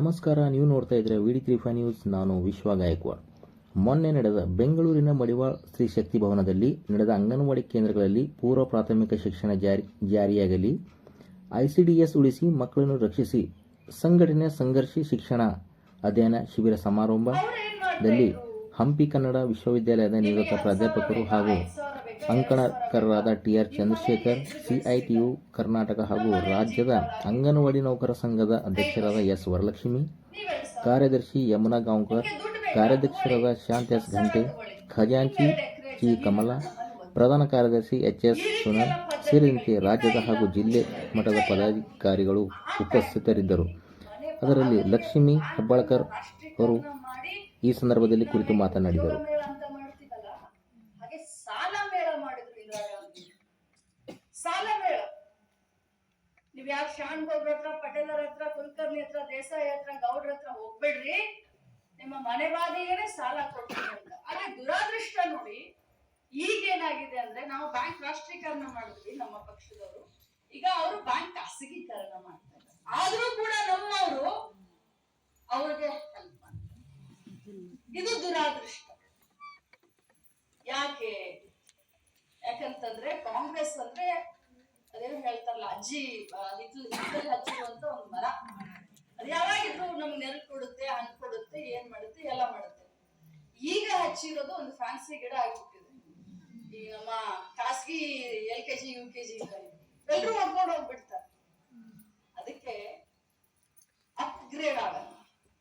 ನಮಸ್ಕಾರ, ನೀವು ನೋಡ್ತಾ ಇದ್ರೆ ವಿ ಡಿ ಫೈವ್ ನ್ಯೂಸ್, ನಾನು ವಿಶ್ವ ಗಾಯಕ್ವಾಡ್. ಮೊನ್ನೆ ನಡೆದ ಬೆಂಗಳೂರಿನ ಮಡಿವಾಳ್ ಶ್ರೀ ಶಕ್ತಿ ಭವನದಲ್ಲಿ ನಡೆದ ಅಂಗನವಾಡಿ ಕೇಂದ್ರಗಳಲ್ಲಿ ಪೂರ್ವ ಪ್ರಾಥಮಿಕ ಶಿಕ್ಷಣ ಜಾರಿ, ಜಾರಿಯಾಗಲಿ, ಐಸಿಡಿಎಸ್ ಉಳಿಸಿ ಮಕ್ಕಳನ್ನು ರಕ್ಷಿಸಿ, ಸಂಘಟನೆ ಸಂಘರ್ಷಿ ಶಿಕ್ಷಣ ಅಧ್ಯಯನ ಶಿಬಿರ ಸಮಾರಂಭದಲ್ಲಿ ಹಂಪಿ ಕನ್ನಡ ವಿಶ್ವವಿದ್ಯಾಲಯದ ನಿವೃತ್ತ ಪ್ರಾಧ್ಯಾಪಕರು ಹಾಗೂ ಅಂಕಣಕಾರರಾದ T R Chandrashekar CITU Karnataka ಹಾಗೂ ರಾಜ್ಯದ ಅಂಗನವಾಡಿ ನೌಕರ ಸಂಘದ ಅಧ್ಯಕ್ಷರಾದ ಎಸ್ ವರಲಕ್ಷ್ಮಿ, ಕಾರ್ಯದರ್ಶಿ ಯಮುನಾ ಗಾಂವ್ಕರ್, ಕಾರ್ಯಾಧ್ಯಕ್ಷರಾದ ಶಾಂತ್ ಎಸ್ ಘಂಟೆ, ಖಜಾಂಚಿ ಜಿ ಕಮಲಾ, ಪ್ರಧಾನ ಕಾರ್ಯದರ್ಶಿ ಎಚ್ ಎಸ್ ಸುನಲ್ ಸೇರಿದಂತೆ ರಾಜ್ಯದ ಹಾಗೂ ಜಿಲ್ಲೆ ಮಟ್ಟದ ಪದಾಧಿಕಾರಿಗಳು ಉಪಸ್ಥಿತರಿದ್ದರು. ಅದರಲ್ಲಿ ಲಕ್ಷ್ಮಿ ಹೆಬ್ಬಾಳ್ಕರ್ ಅವರು ಈ ಸಂದರ್ಭದಲ್ಲಿ ಕುರಿತು ಮಾತನಾಡಿದರು ಮೇಳ ಅಂತ ಮಾಡ್ತೀವಲ್ಲ ಹಾಗೆ ಸಾಲ ಮೇಳ ಮಾಡಿದ್ರು ಇಂದಿರಾ ಗಾಂಧಿ ಸಾಲ ಮೇಳ ನೀವ್ ಯಾರು ಶಾನ್ ಗೌಡ್ರ ಹತ್ರ ಪಟೇಲರ ಹತ್ರ, ಕುಲಕರ್ಣಿ ಹತ್ರ, ದೇಸಾಯಿ ಹತ್ರ, ಗೌಡ್ರ ಹತ್ರ ಹೋಗ್ಬೇಡ್ರಿ. ನಿಮ್ಮ ಮನೆ ಬಾದಿಗೆನೆ ಸಾಲ ಕೊಡ್ತೀನಿ ಅಂತ. ಆದ್ರೆ ದುರಾದೃಷ್ಟ ನೋಡಿ, ಈಗೇನಾಗಿದೆ ಅಂದ್ರೆ ನಾವು ಬ್ಯಾಂಕ್ ರಾಷ್ಟ್ರೀಕರಣ ಮಾಡಿದ್ವಿ ನಮ್ಮ ಪಕ್ಷದವರು. ಈಗ ಅವರು ಬ್ಯಾಂಕ್ ಖಾಸಗೀಕರಣ ಮಾಡ್ತಾರೆ ಆದ್ರೂ ಕೂಡ ನಮ್ಮವರು ಅವ್ರಿಗೆ ಹೆಲ್ಪ್ ಇದು ದುರಾದೃಷ್ಟ. ಯಾಕೆ? ಯಾಕಂತಂದ್ರೆ ಕಾಂಗ್ರೆಸ್ ಅಂದ್ರೆ ಅಜ್ಜಿ ಹಚ್ಚಿರುವಂತ ಒಂದು ಮರ. ಅದು ಯಾವಾಗಿದ್ರು ನಮ್ಗೆ ನೆರಳು ಕೊಡುತ್ತೆ, ಹಣ್ಣು ಕೊಡುತ್ತೆ, ಏನ್ ಮಾಡುತ್ತೆ, ಎಲ್ಲ ಮಾಡುತ್ತೆ. ಈಗ ಹಚ್ಚಿರೋದು ಒಂದು ಫ್ಯಾನ್ಸಿ ಗಿಡ ಆಗ್ಬಿಟ್ಟಿದೆ. ಈ ನಮ್ಮ ಖಾಸಗಿ L K G, U K G ಎಲ್ರು ಹೊಡ್ಕೊಂಡು ಹೋಗ್ಬಿಡ್ತಾರೆ. ಅದಕ್ಕೆ ಅಪ್ಗ್ರೇಡ್ ಆಗಲ್ಲ.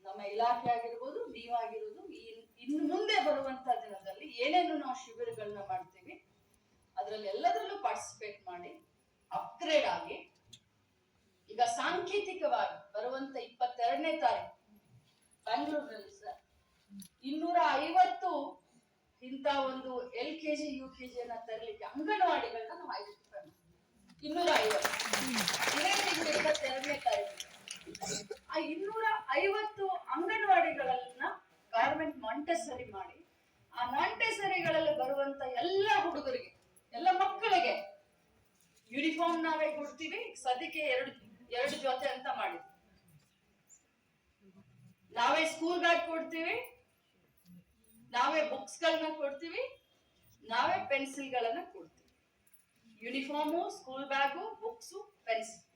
ನಮ್ಮ ಇಲಾಖೆ ಆಗಿರ್ಬೋದು ನೀವಾಗಿರೋದು ಇನ್ನು ಮುಂದೆ ಬರುವಂತ ದಿನದಲ್ಲಿ ಏನೇನು ನಾವು ಶಿಬಿರಗಳನ್ನ ಮಾಡ್ತೀವಿ, ಅದರಲ್ಲಿ ಎಲ್ಲದರಲ್ಲೂ ಪಾರ್ಟಿಸಿಪೇಟ್ ಮಾಡಿ ಅಪ್ಗ್ರೇಡ್ ಆಗಿ ಈಗ ಸಾಂಕೇತಿಕವಾಗಿ ಬರುವಂತ ಇಪ್ಪತ್ತೆರಡನೇ ತಾರೀಕು ಬೆಂಗಳೂರಿನಲ್ಲಿ ಸರ್. ಇನ್ನೂರ ಐವತ್ತು ಇಂತ ಒಂದು L K G, U K ಜಿಯನ್ನ ತರಲಿಕ್ಕೆ ಅಂಗನವಾಡಿಗಳನ್ನ ನಾವು ಐಡೆಂಟಿಫೈ ಇನ್ನೂರ ಐವತ್ತು ಇದೇ ಇಪ್ಪತ್ತೆರಡನೇ ತಾರೀಕು. ಆ ಇನ್ನೂರ ಐವತ್ತು ಅಂಗನವಾಡಿಗಳನ್ನ ಗವರ್ಮೆಂಟ್ ಮಾಂಟೆಸರಿ ಮಾಡಿ, ಆ ಮಾಂಟೆಸರಿಗಳಲ್ಲಿ ಬರುವಂತ ಎಲ್ಲ ಹುಡುಗರಿಗೆ, ಎಲ್ಲ ಮಕ್ಕಳಿಗೆ ಯೂನಿಫಾರ್ಮ್ ನಾವೇ ಕೊಡ್ತೀವಿ, ಸದ್ಯಕ್ಕೆ ಎರಡು ಎರಡು ಜೊತೆ ಅಂತ ಮಾಡಿದ್ವಿ ನಾವೇ ಸ್ಕೂಲ್ ಬ್ಯಾಗ್ ಕೊಡ್ತೀವಿ, ನಾವೇ ಬುಕ್ಸ್ ಗಳನ್ನ ಕೊಡ್ತೀವಿ, ನಾವೇ ಪೆನ್ಸಿಲ್ ಗಳನ್ನ ಕೊಡ್ತೀವಿ. Uniform school bag books pencil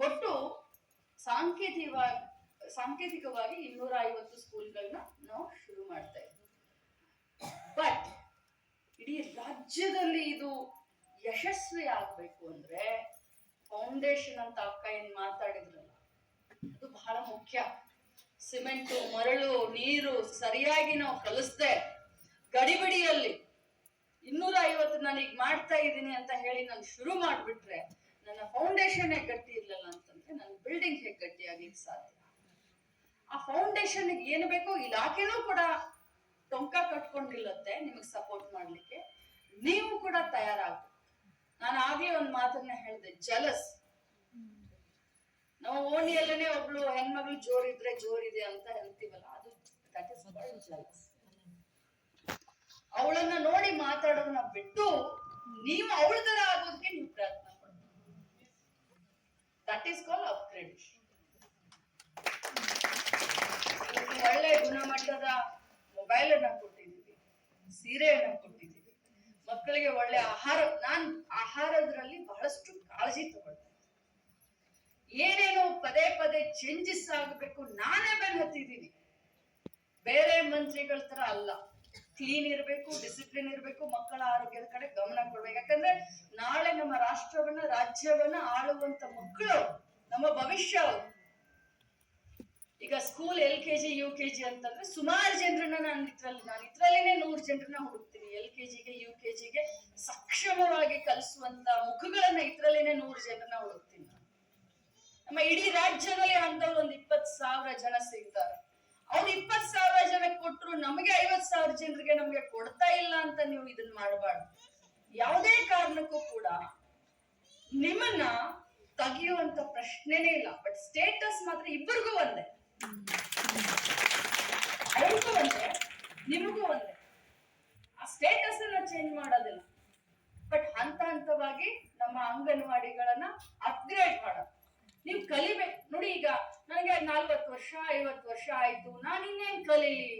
ಕೊಟ್ಟು ಸಾಂಕೇತಿಕವಾಗಿ ಸಾಂಕೇತಿಕವಾಗಿ ಇನ್ನೂರ ಐವತ್ತು ಸ್ಕೂಲ್ಗಳನ್ನ ನಾವು ಶುರು ಮಾಡ್ತಾ ಇದ್ವಿ. ಬಟ್ ಇಡೀ ರಾಜ್ಯದಲ್ಲಿ ಇದು ಯಶಸ್ವಿ ಆಗ್ಬೇಕು ಅಂದ್ರೆ ಫೌಂಡೇಶನ್ ಅಂತ ಅಕ್ಕ ಏನ್ ಮಾತಾಡಿದ್ರಲ್ಲ, ಅದು ಬಹಳ ಮುಖ್ಯ. ಸಿಮೆಂಟು, ಮರಳು, ನೀರು ಸರಿಯಾಗಿ ನಾವು ಕಲಿಸ್ದೆ ಗಡಿಬಿಡಿಯಲ್ಲಿ ಇನ್ನೂರ ಐವತ್ತು ನಾನು ಈಗ ಮಾಡ್ತಾ ಇದ್ದೀನಿ ಅಂತ ಹೇಳಿ ನಾನು ಶುರು ಮಾಡಿಬಿಟ್ರೆ ನನ್ನ ಫೌಂಡೇಶನ್ ಗಟ್ಟಿ ಇರಲಿಲ್ಲ ಅಂತಂದ್ರೆ ನನ್ನ ಬಿಲ್ಡಿಂಗ್ ಹೇಗೆ ಗಟ್ಟಿ ಆಗ್ಲಿಕ್ಕೆ ಸಾಧ್ಯ. ಆ ಫೌಂಡೇಶನ್ ಏನು ಬೇಕೋ ಇಲಾಖೆನೂ ಕೂಡ ಟೊಂಕ ಕಟ್ಕೊಂಡಿಲ್ಲತ್ತೆ ನಿಮಗೆ ಸಪೋರ್ಟ್ ಮಾಡಲಿಕ್ಕೆ. ನೀವು ಕೂಡ ತಯಾರಾಗ್ಬೇಕು. ನಾನು ಆಗ್ಲೇ ಒಂದು ಮಾತನ್ನ ಹೇಳಿದೆ, ಜಲಸ್. ನಾವು ಓಣಿಯಲ್ಲೇ ಒಬ್ಳು ಹೆಣ್ಮಗಳು ಜೋರಿದ್ರೆ ಜೋರಿದೆ ಅಂತ ಹೇಳ್ತೀವಲ್ಲ, ಅದು ದಟ್ ಇಸ್ ಜಲಸ್. ಅವಳನ್ನ ನೋಡಿ ಮಾತಾಡೋದನ್ನ ಬಿಟ್ಟು ನೀವು ಅವಳ ತರ ಆಗೋದಕ್ಕೆ ನೀವು ಪ್ರಯತ್ನ ದಟ್ ಈಸ್ ಕಾಲ್ ಅಪ್ಗ್ರೇಡ್ ಒಳ್ಳೆ ಗುಣಮಟ್ಟದ ಮೊಬೈಲ್ ಅನ್ನ ಕೊಟ್ಟಿದ್ದೀವಿ, ಸೀರೆಯನ್ನ ಕೊಟ್ಟಿದ್ದೀವಿ. ಮಕ್ಕಳಿಗೆ ಒಳ್ಳೆ ಆಹಾರ, ನಾನ್ ಆಹಾರದ್ರಲ್ಲಿ ಬಹಳಷ್ಟು ಕಾಳಜಿ ತಗೊಳ್ತೇನೆ. ಏನೇನೋ ಪದೇ ಪದೇ ಚೇಂಜಸ್ ಆಗಬೇಕು, ನಾನೇ ಬೆನ್ ಹತ್ತಿದ್ದೀನಿ ಬೇರೆ ಮಂತ್ರಿಗಳ ತರ ಅಲ್ಲ. ಕ್ಲೀನ್ ಇರಬೇಕು ಡಿಸಿಪ್ಲಿನ್ ಇರಬೇಕು, ಮಕ್ಕಳ ಆರೋಗ್ಯದ ಕಡೆ ಗಮನ ಕೊಡ್ಬೇಕು. ಯಾಕಂದ್ರೆ ನಾಳೆ ನಮ್ಮ ರಾಷ್ಟ್ರವನ್ನ, ರಾಜ್ಯವನ್ನ ಆಳುವಂತ ಮಕ್ಕಳು, ನಮ್ಮ ಭವಿಷ್ಯ. ಈಗ school L K G U K G ಅಂತಂದ್ರೆ ಸುಮಾರು ಜನರನ್ನ ನಾನು ಇದ್ರಲ್ಲಿ, ನಾನು ಇದ್ರಲ್ಲೇನೆ ನೂರು ಜನರನ್ನ ಹುಡುಕ್ತೀನಿ. ಎಲ್ ಕೆ ಜಿಗೆ ಯು ಕೆ ಜಿಗೆ ಸಕ್ಷಮವಾಗಿ ಕಲಿಸುವಂತ ಮುಖಗಳನ್ನ ಇದ್ರಲ್ಲೇನೆ ನೂರು ಜನರನ್ನ ಹುಡುಕ್ತೀನಿ. ನಮ್ಮ ಇಡೀ ರಾಜ್ಯದಲ್ಲಿ ಅಂತವ್ರು ಒಂದ್ ಇಪ್ಪತ್ ಸಾವಿರ ಜನ ಸಿಗ್ತಾರೆ. ಅವ್ರು ಇಪ್ಪತ್ ಸಾವಿರ ಜನಕ್ಕೆ ಕೊಟ್ಟರು ನಮಗೆ ಐವತ್ ಸಾವಿರ ಜನರಿಗೆ ನಮ್ಗೆ ಕೊಡ್ತಾ ಇಲ್ಲ ಅಂತ ನೀವು ಇದನ್ನ ಮಾಡಬಾರ್ದು. ಯಾವುದೇ ಕಾರಣಕ್ಕೂ ಕೂಡ ನಿಮ್ಮನ್ನ ತೆಗೆಯುವಂತ ಪ್ರಶ್ನೆನೇ ಇಲ್ಲ. ಬಟ್ ಸ್ಟೇಟಸ್ ಮಾತ್ರ ಇಬ್ಬರಿಗೂ ಒಂದೇ. ಅವ್ರಿಗೂ ಒಂದೇ ನಿಮಗೂ ಒಂದೇ. ಆ ಸ್ಟೇಟಸ್ ಅನ್ನ ಚೇಂಜ್ ಮಾಡೋದಿಲ್ಲ. ಬಟ್ ಹಂತ ಹಂತವಾಗಿ ನಮ್ಮ ಅಂಗನವಾಡಿಗಳನ್ನ ಅಪ್ಗ್ರೇಡ್ ಮಾಡೋದು ನೀವು ಕಲಿಬೇಕು. ನೋಡಿ ಈಗ ನನಗೆ ನಲ್ವತ್ತು ವರ್ಷ, ಐವತ್ತು ವರ್ಷ ಆಯ್ತು. ನಾನು ಇನ್ನೇನ್ ಕಲೀಲಿ?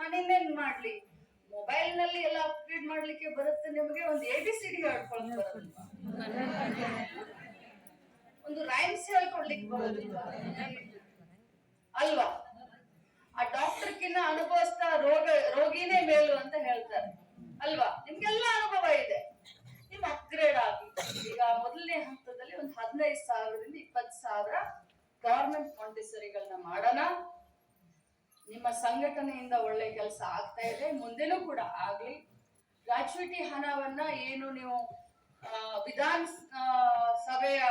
ನಾನು ಇನ್ನೇನ್ ಮಾಡ್ಲಿ? ಮೊಬೈಲ್ನಲ್ಲಿ ಎಲ್ಲ ಅಪ್ಗ್ರೇಡ್ ಮಾಡ್ಲಿಕ್ಕೆ ಬರುತ್ತೆ ನಿಮಗೆ ಒಂದು ಎ ಬಿ ಸಿ ಡಿ ಹೇಳ್ಕೊಳಕ್ ಒಂದು ರೈಮ್ಸ್ ಹೇಳ್ಕೊಡ್ಲಿಕ್ಕೆ ಬರೋದಿಲ್ವಾ ಅಲ್ವಾ? ಆ ಡಾಕ್ಟರ್ಕಿನ್ನ ಅನುಭವಿಸ್ತಾ ರೋಗ, ರೋಗಿನೇ ಮೇಲು ಅಂತ ಹೇಳ್ತಾರೆ. ಅಲ್ವಾ? ನಿಮ್ಗೆಲ್ಲ ಅನುಭವ ಇದೆ. ನೀವು ಅಪ್ಗ್ರೇಡ್ ಆಗಿ. ಈಗ ಮೊದಲನೇ ಹಂತದಲ್ಲಿ ಒಂದು ಹದಿನೈದು ಸಾವಿರದಿಂದ ಇಪ್ಪತ್ತು ಸಾವಿರ ಗವರ್ಮೆಂಟ್ ಮಾಂಟೆಸರಿಗಳನ್ನ ಮಾಡೋಣ. ನಿಮ್ಮ ಸಂಘಟನೆಯಿಂದ ಒಳ್ಳೆ ಕೆಲಸ ಆಗ್ತಾ ಇದೆ. ಮುಂದೆನೂ ಕೂಡ ಆಗ್ಲಿ. ಗ್ರಾಚ್ಯುಟಿ ಹಣವನ್ನ ಏನು ನೀವು ವಿಧಾನ ಸಭೆಯ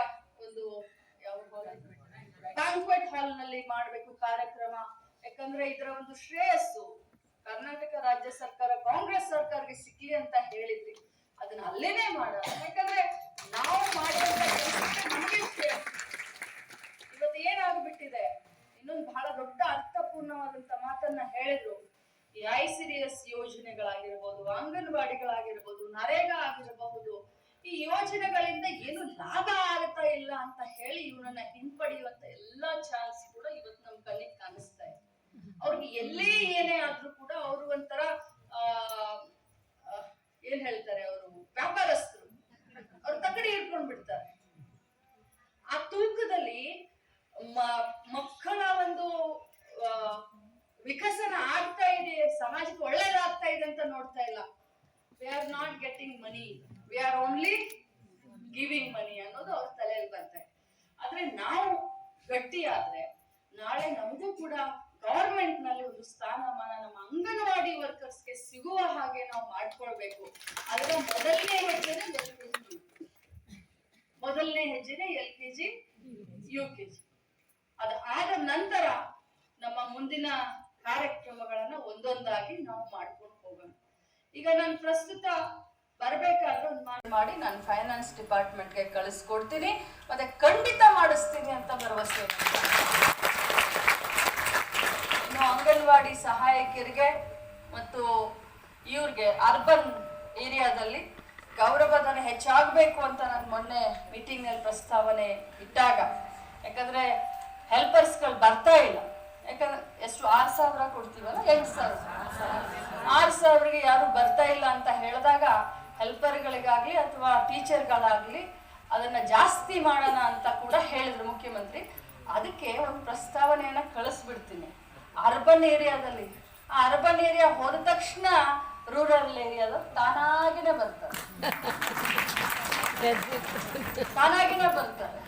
ಬ್ಯಾಂಕ್ವೆಟ್ ಹಾಲ್ನಲ್ಲಿ ಮಾಡಬೇಕು ಕಾರ್ಯಕ್ರಮ. ಯಾಕಂದ್ರೆ ಇದರ ಒಂದು ಶ್ರೇಯಸ್ಸು. ಕರ್ನಾಟಕ ರಾಜ್ಯ ಸರ್ಕಾರ, ಕಾಂಗ್ರೆಸ್ ಸರ್ಕಾರಕ್ಕೆ ಸಿಗ್ಲಿ ಅಂತ ಹೇಳಿದ್ರಿ ಅದನ್ನ ಅಲ್ಲೇನೆ ಮಾಡೋಣ. ಯಾಕಂದ್ರೆ ನಾವು ಮಾಡಿದಂತ. ಇವತ್ತು ಏನಾಗ್ಬಿಟ್ಟಿದೆ? ಇನ್ನೊಂದು ಬಹಳ ದೊಡ್ಡ ಅರ್ಥಪೂರ್ಣವಾದಂತ ಮಾತನ್ನ ಹೇಳಿದ್ರು. ಈ ಐ ಎಸ್ ಯೋಜನೆಗಳಾಗಿರ್ಬೋದು, ಅಂಗನವಾಡಿಗಳಾಗಿರ್ಬೋದು, ನರೇಗಾ ಆಗಿರಬಹುದು ಈ ಯೋಜನೆಗಳಿಂದ ಏನು ಲಾಭ ಆಗ್ತಾ ಇಲ್ಲ ಅಂತ ಹೇಳಿ ಇವನನ್ನ ಹಿಂಪಡೆಯುವಂತ ಎಲ್ಲಾ ಚಾನ್ಸ್ ಕೂಡ ಇವತ್ತು ನಮ್ ಕಣ್ಣಿಗೆ ಕಾಣಿಸ್ತಾ ಇದೆ. ಅವ್ರಿಗೆ ಎಲ್ಲೇ ಏನೇ ಆದ್ರೂ ಕೂಡ ಅವರು ಒಂಥರ, ಆ ಏನ್ ಹೇಳ್ತಾರೆ ಅವರು, ವ್ಯಾಪಾರಸ್ಥರು. ಅವ್ರು ತಕಡಿ ಹಿಡ್ಕೊಂಡ್ ಬಿಡ್ತಾರೆ ಆ ತೂಕದಲ್ಲಿ ಮಕ್ಕಳ ಒಂದು ವಿಕಸನ ಆಗ್ತಾ ಇದೆ, ಸಮಾಜಕ್ಕೆ ಒಳ್ಳೇದಾಗ್ತಾ ಇದೆ ಅಂತ ನೋಡ್ತಾ ಇಲ್ಲ. We are not getting money we are only giving money ಅನ್ನೋದು ಅವ್ರ ತಲೆಯಲ್ಲಿ ಬರ್ತಾರೆ ಆದ್ರೆ ನಾವು ಗಟ್ಟಿ ನಾಳೆ ನಮಗೂ ಕೂಡ ಗವರ್ಮೆಂಟ್ನಲ್ಲಿ ಒಂದು ಸ್ಥಾನಮಾನ ನಮ್ಮ ಅಂಗನವಾಡಿ ವರ್ಕರ್ಸ್ಗೆ ಸಿಗುವ ಹಾಗೆ ನಾವು ಮಾಡ್ಕೊಳ್ಬೇಕು. ಅದರ ಮೊದಲನೇ ಹೆಜ್ಜೆನೆ ಎಲ್ ಕೆ ಜಿ ಮೊದಲನೇ ಹೆಜ್ಜೆನೆ L K G, U K G. ಅದು ಆದ ನಂತರ ನಮ್ಮ ಮುಂದಿನ ಕಾರ್ಯಕ್ರಮಗಳನ್ನ ಒಂದೊಂದಾಗಿ ನಾವು ಮಾಡ್ಕೊಂಡು ಹೋಗೋಣ. ಈಗ ನಾನು ಪ್ರಸ್ತುತ ಬರ್ಬೇಕಾದ್ರೆ ಮಾಡಿ ನಾನು ಫೈನಾನ್ಸ್ ಡಿಪಾರ್ಟ್ಮೆಂಟ್ಗೆ ಕಳಿಸ್ಕೊಡ್ತೀನಿ. ಮತ್ತೆ ಖಂಡಿತ ಮಾಡಿಸ್ತೀನಿ ಅಂತ ಭರವಸೆ. ಇನ್ನು ಅಂಗನವಾಡಿ ಸಹಾಯಕಿಯರಿಗೆ ಮತ್ತು ಇವ್ರಿಗೆ ಅರ್ಬನ್ ಏರಿಯಾದಲ್ಲಿ ಗೌರವಧನ ಹೆಚ್ಚಾಗಬೇಕು ಅಂತ ನಾನು ಮೊನ್ನೆ ಮೀಟಿಂಗ್ನಲ್ಲಿ ಪ್ರಸ್ತಾವನೆ ಇಟ್ಟಾಗ. ಯಾಕಂದ್ರೆ ಹೆಲ್ಪರ್ಸ್ಗಳು ಬರ್ತಾ ಇಲ್ಲ. ಯಾಕಂದ್ರೆ ಎಷ್ಟು ಆರು ಸಾವಿರ ಕೊಡ್ತೀವಲ್ಲ? ಎಂಟು ಸಾವಿರ. ಆರು ಸಾವಿರಗೆ ಯಾರು ಬರ್ತಾ ಇಲ್ಲ ಅಂತ ಹೇಳಿದಾಗ ಹೆಲ್ಪರ್ಗಳಿಗಾಗ್ಲಿ ಅಥವಾ ಟೀಚರ್ಗಳಾಗಲಿ ಅದನ್ನ ಜಾಸ್ತಿ ಮಾಡೋಣ ಅಂತ ಕೂಡ ಹೇಳಿದ್ರು ಮುಖ್ಯಮಂತ್ರಿ. ಅದಕ್ಕೆ ಒಂದು ಪ್ರಸ್ತಾವನೆಯನ್ನ ಕಳಿಸ್ಬಿಡ್ತೀನಿ. ಅರ್ಬನ್ ಏರಿಯಾದಲ್ಲಿ. ಆ ಅರ್ಬನ್ ಏರಿಯಾ ಹೋದ ತಕ್ಷಣ ರೂರಲ್ ಏರಿಯಾದ ತಾನಾಗಿನೇ ಬರ್ತಾರೆ. ತಾನಾಗಿನೇ ಬರ್ತಾರೆ.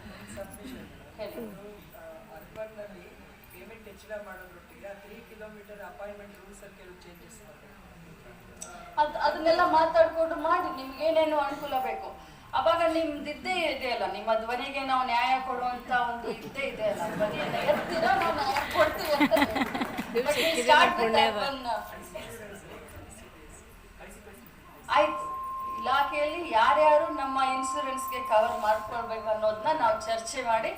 ಅರ್ಬನ್ನಲ್ಲಿ ಪೇಮೆಂಟ್ ಹೆಚ್ಚಳ ಮಾಡೋದ್ರೊಟ್ಟಿಗೆ ತ್ರೀ ಕಿಲೋಮೀಟರ್ ಅಪಾಯಿಂಟ್ಮೆಂಟ್ ರೂಲ್ಸ್ ಅಲ್ಲಿ ಕೆಲವು ಚೇಂಜಸ್ ಅದ್ ಅದನ್ನೆಲ್ಲ ಮಾತಾಡ್ಕೊಂಡು ಮಾಡಿ ನಿಮ್ಗೆ ಏನೇನು ಅನುಕೂಲ ಬೇಕು? ಅವಾಗ ನಿಮ್ದಿದ್ದೇ ಇದೆಯಲ್ಲ ನಿಮ್ಮ ಧ್ವನಿಗೆ ನಾವು ನ್ಯಾಯ ಕೊಡುವಂತ ಒಂದು ಇದ್ದೇ ಇದೆ ಅಲ್ಲ ಧ್ವನಿಯನ್ನ ಎತ್ತೀರಾ ನಾವು ನ್ಯಾಯ ಕೊಡ್ತೀವಿ ಅಂತ ಆಯ್ತು. ಇಲಾಖೆಯಲ್ಲಿ ಯಾರ್ಯಾರು ನಮ್ಮ ಇನ್ಸೂರೆನ್ಸ್ಗೆ ಕವರ್ ಮಾಡ್ಕೊಳ್ಬೇಕು ಅನ್ನೋದನ್ನ ನಾವು ಚರ್ಚೆ ಮಾಡಿ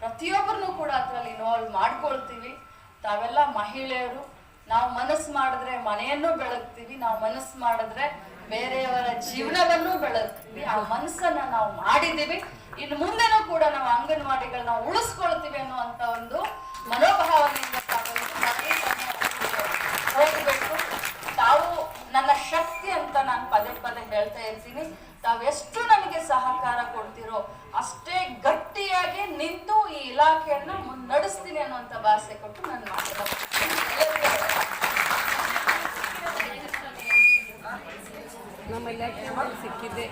ಪ್ರತಿಯೊಬ್ಬರನ್ನು ಕೂಡ ಅದರಲ್ಲಿ ಇನ್ವಾಲ್ವ್ ಮಾಡ್ಕೊಳ್ತೀವಿ. ತಾವೆಲ್ಲ ಮಹಿಳೆಯರು ನಾವು ಮನಸ್ಸು ಮಾಡಿದ್ರೆ ಮನೆಯನ್ನು ಬೆಳಗ್ತೀವಿ, ನಾವು ಮನಸ್ಸು ಮಾಡಿದ್ರೆ ಬೇರೆಯವರ ಜೀವನವನ್ನು ಬೆಳಗ್ತೀವಿ. ಆ ಮನಸ್ಸನ್ನ ನಾವು ಮಾಡಿದ್ದೀವಿ. ಇನ್ನು ಮುಂದೆನೂ ಕೂಡ ನಾವು ಅಂಗನವಾಡಿಗಳನ್ನ ಉಳಿಸ್ಕೊಳ್ತೀವಿ ಅನ್ನುವಂತ ಒಂದು ಮನೋಭಾವನೆಯಿಂದ ಹೋಗಬೇಕು. ತಾವು ನನ್ನ ಶಕ್ತಿ ಅಂತ ನಾನು ಪದೇ ಪದೇ ಹೇಳ್ತಾ ಇರ್ತೀನಿ. ತಾವೆಷ್ಟು ನನಗೆ ಸಹಕಾರ ಕೊಡ್ತೀರೋ ಅಷ್ಟೇ ಗಟ್ಟಿಯಾಗಿ ನಿಂತು ಈ ಇಲಾಖೆಯನ್ನ ಮುನ್ನಡೆಸ್ತೀನಿ ಅನ್ನುವಂತ ಭಾಷೆ ಕೊಟ್ಟು ನಾನು ಮಾತನ್ನ ನಮ್ಮ ಇಲಾಖೆ ಸಿಕ್ಕಿದೆ